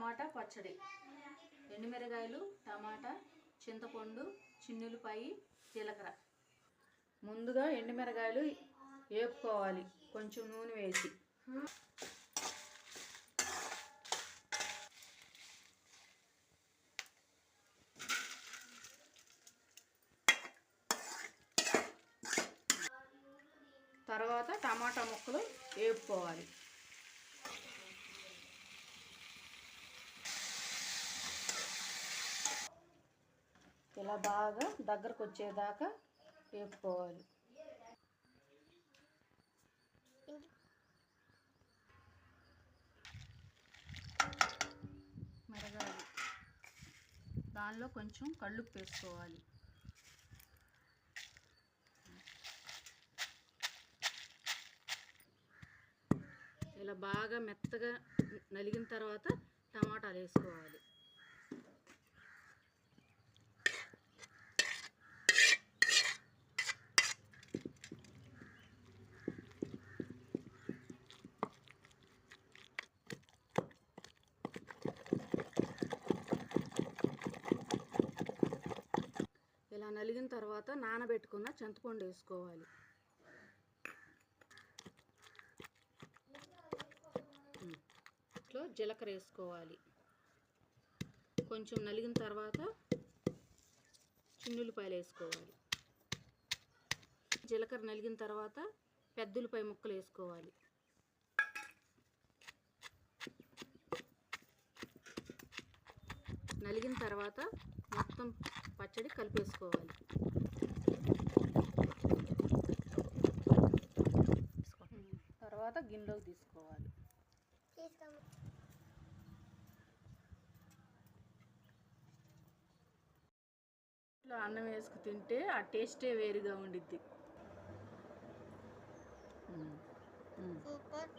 టమాటా పచ్చడి. ఎండుమిరగాయలు టమాటా చింతపండు చిన్నులపాయి జీలకర్ర. ముందుగా ఎండుమిరగాయలు వేపుకోవాలి. కొంచెం నూనె వేసి. తర్వాత టమాటా ముక్కలు వేపుకోవాలి. ఇలా బాగా దగ్గరకు వచ్చేదాకా వేపుకోవాలి. మెరగాలి. దానిలో కొంచెం కళ్ళు వేసుకోవాలి. ఇలా బాగా మెత్తగా నలిగిన తర్వాత టమాటాలు వేసుకోవాలి ఇలా నలిగిన తర్వాత నానబెట్టుకున్న చింతపండు వేసుకోవాలి. ఇట్లా జీలకర్ర వేసుకోవాలి. కొంచెం నలిగిన తర్వాత చిన్నులపాయలు వేసుకోవాలి. జీలకర్ర నలిగిన తర్వాత పెద్దలపాయ ముక్కలు వేసుకోవాలి. నలిగిన తర్వాత మొత్తం పచ్చడి కలిపేసుకోవాలి ఉమ్, తర్వాత గిన్నెలోకి తీసుకోవాలి ఇట్లా అన్నం వేసుకు తింటే ఆ టేస్టే వేరుగా ఉండిద్ది. సూపర్.